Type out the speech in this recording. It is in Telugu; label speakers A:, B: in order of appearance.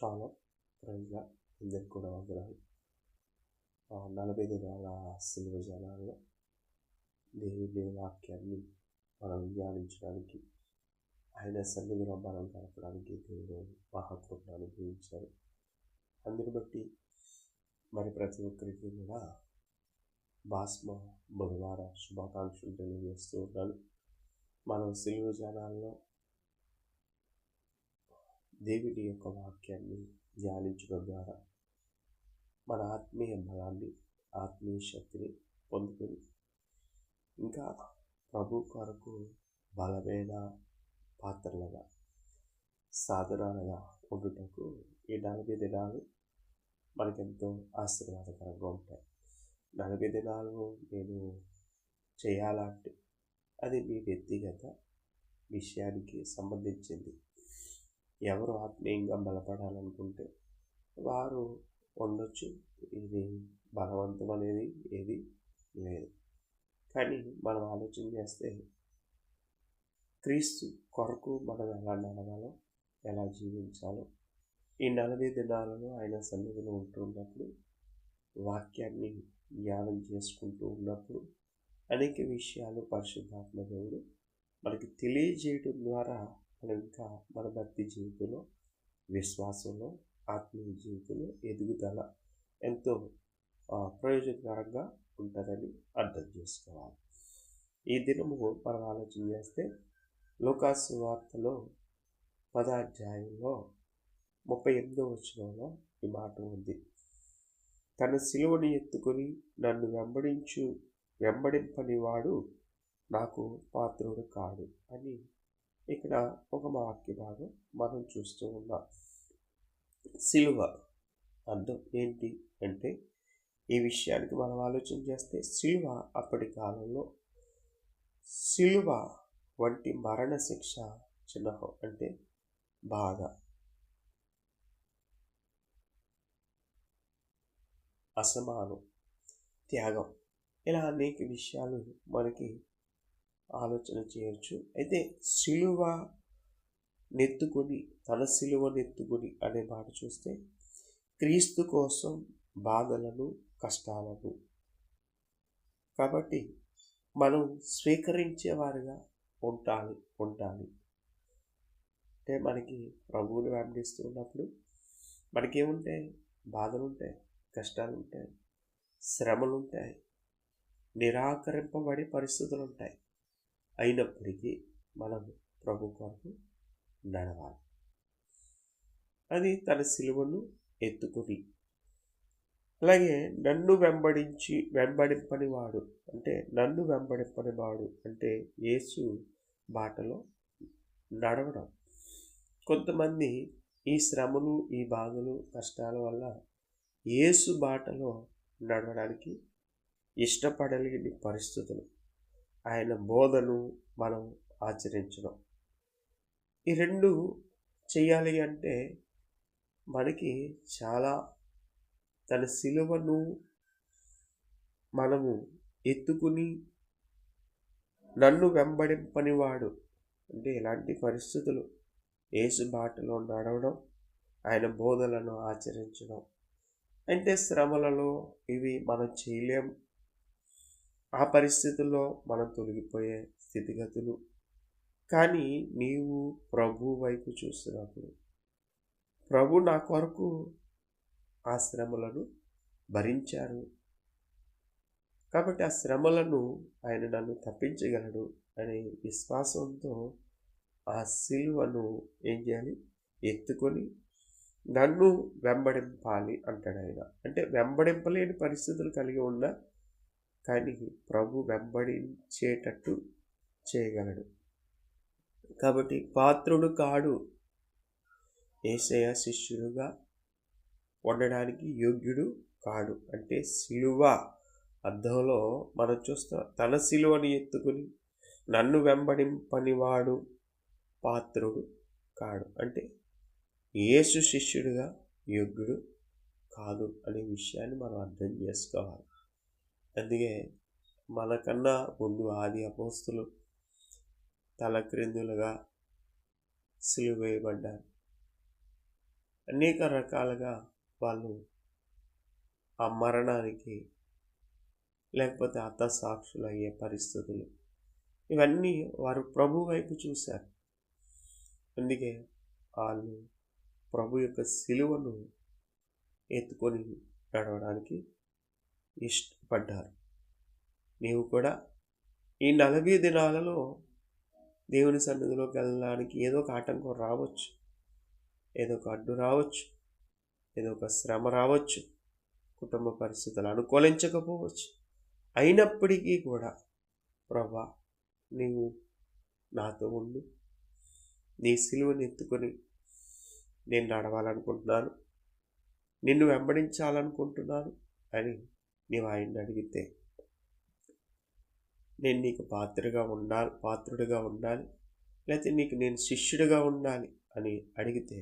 A: చాలా ప్రైజ్గా అందరికి కూడా వందనాలు నలభై దినాల సిలువ జనాల్లో దేవుని వాక్యాన్ని మనం ధ్యానించడానికి ఆయన సన్నిధిలో మనం గడపడానికి దేవుడు మహత్వం అనుభవించారు అందుని బట్టి మరి ప్రతి ఒక్కరికి కూడా భాస్మ బుధవార శుభాకాంక్షలు తెలియజేస్తూ ఉన్నాను మనం సిలువ జనాల్లో దేవుని యొక్క వాక్యాన్ని ధ్యానించడం ద్వారా మన ఆత్మీయ బలాన్ని ఆత్మీయ శక్తిని పొందుకొని ఇంకా ప్రభు కొరకు బలమైన పాత్రలుగా సాధనాలుగా ఉండుటకు ఈ నలభై దినాలు మనకెంతో ఆశీర్వాదకరంగా ఉంటాయి. నలభై దినాలు నేను చేయాలంటే అది మీ వ్యక్తిగత విషయానికి సంబంధించింది. ఎవరు ఆత్మీయంగా బలపడాలనుకుంటే వారు ఉండొచ్చు. ఇది బలవంతం అనేది ఏది లేదు. కానీ మనం ఆలోచన చేస్తే క్రీస్తు కొరకు మనం ఎలా నడవాలో ఎలా జీవించాలో ఈ నలభై దినాలలో ఆయన సన్నిధిలో ఉంటున్నప్పుడు వాక్యాన్ని ధ్యానం చేసుకుంటూ ఉన్నప్పుడు అనేక విషయాలు పరిశుద్ధాత్మ దేవుడు మనకి తెలియజేయడం ద్వారా మనం ఇంకా మన భక్తి జీవితంలో విశ్వాసంలో ఆత్మీయ జీవితంలో ఎదుగుదల ఎంతో ప్రయోజనకరంగా ఉంటుందని అర్థం చేసుకోవాలి. ఈ దినము మనం ఆలోచన చేస్తే లోకాసు వార్తలో పదాధ్యాయంలో ముప్పై ఎనిమిదో వచనంలో ఈ మాట ఉంది. తన సిలువని ఎత్తుకొని నన్ను వెంబడించు వెంబడింపని వాడు నాకు పాత్రుడు కాడు అని ఇక్కడ ఒక వాక్య భాగం మనం చూస్తూ ఉన్నాం. సిలువ అర్థం ఏంటి అంటే ఈ విషయానికి మనం ఆలోచన చేస్తే సిలువ అప్పటి కాలంలో సిలువ వంటి మరణ శిక్ష చిహ్నం అంటే బాధ. అసమానం త్యాగం ఇలా అనేక విషయాలు మనకి ఆలోచన చేయొచ్చు. అయితే సిలువ నెత్తుకొని తన సిలువ నెత్తుకొని అనే మాట చూస్తే క్రీస్తు కోసం బాధలను కష్టాలను కాబట్టి మనం స్వీకరించేవారుగా ఉండాలి ఉండాలి. అంటే మనకి ప్రభువుని వెంబడిస్తున్నప్పుడు మనకేముంటాయి? బాధలు ఉంటాయి కష్టాలు ఉంటాయి శ్రమలు ఉంటాయి నిరాకరింపబడే పరిస్థితులు ఉంటాయి అయినప్పటికీ మనం ప్రభు కొరకు నడవాలి. అది తన సిలువను ఎత్తుకుని. అలాగే నన్ను వెంబడించి వెంబడింపని వాడు అంటే నన్ను వెంబడింపని వాడు అంటే యేసు బాటలో నడవడం. కొంతమంది ఈ శ్రమలు ఈ బాధలు కష్టాల వల్ల యేసు బాటలో నడవడానికి ఇష్టపడలేని పరిస్థితులు. ఆయన బోధను మనం ఆచరించడం. ఈ రెండు చేయాలి అంటే మనకి చాలా తన సిలువను మనము ఎత్తుకుని నన్ను వెంబడింపనివాడు. అంటే ఇలాంటి పరిస్థితులు? ఏసు బాటలో నడవడం ఆయన బోధలను ఆచరించడం. అంటే శ్రమలలో ఇవి మనం చేయలేం. ఆ పరిస్థితుల్లో మనం తొలగిపోయే స్థితిగతులు. కానీ నీవు ప్రభు వైపు చూస్తున్నప్పుడు ప్రభు నా కొరకు ఆ శ్రమలను భరించారు. కాబట్టి ఆ శ్రమలను ఆయన నన్ను తప్పించగలడు అనే విశ్వాసంతో ఆ సిలువను ఏం చేయాలి? ఎత్తుకొని నన్ను వెంబడింపాలి అంటాడు ఆయన. అంటే వెంబడింపలేని పరిస్థితులు కలిగి ఉన్న కానీ ప్రభు వెంబడించేటట్టు చేయగలడు. కాబట్టి పాత్రుడు కాడు. ఏసయ శిష్యుడుగా ఉండడానికి యోగ్యుడు కాడు. అంటే సిలువ అర్థంలో మనం చూస్తాం తన సిలువని ఎత్తుకుని నన్ను వెంబడింపనివాడు పాత్రుడు కాడు. అంటే యేసు శిష్యుడిగా యోగ్యుడు కాదు అనే విషయాన్ని మనం అర్థం చేసుకోవాలి. అందుకే మనకన్నా ముందు ఆది అపోస్తులు తలక్రిందులుగా సిలువేయబడ్డారు. అనేక రకాలుగా వాళ్ళు ఆ మరణానికి లేకపోతే అర్థసాక్షులు అయ్యే పరిస్థితులు. ఇవన్నీ వారు ప్రభు వైపు చూశారు. అందుకే వాళ్ళు ప్రభు యొక్క సిలువను ఎత్తుకొని నడవడానికి ఇష్టం. పడ్డారు. నీవు కూడా ఈ నలభై దినాలలో దేవుని సన్నిధిలోకి వెళ్ళడానికి ఏదో ఒక ఆటంకం రావచ్చు. ఏదో ఒక అడ్డు రావచ్చు. ఏదో ఒక శ్రమ రావచ్చు. కుటుంబ పరిస్థితులు అనుకూలించకపోవచ్చు. అయినప్పటికీ కూడా ప్రభా నీవు నాతో ఉండు. నీ సిలువని ఎత్తుకొని నేను నడవాలనుకుంటున్నాను. నిన్ను వెంబడించాలనుకుంటున్నాను అని నీవు ఆయన్ని అడిగితే నేను నీకు పాత్రగా ఉండాలి పాత్రుడిగా ఉండాలి లేకపోతే నీకు నేను శిష్యుడిగా ఉండాలి అని అడిగితే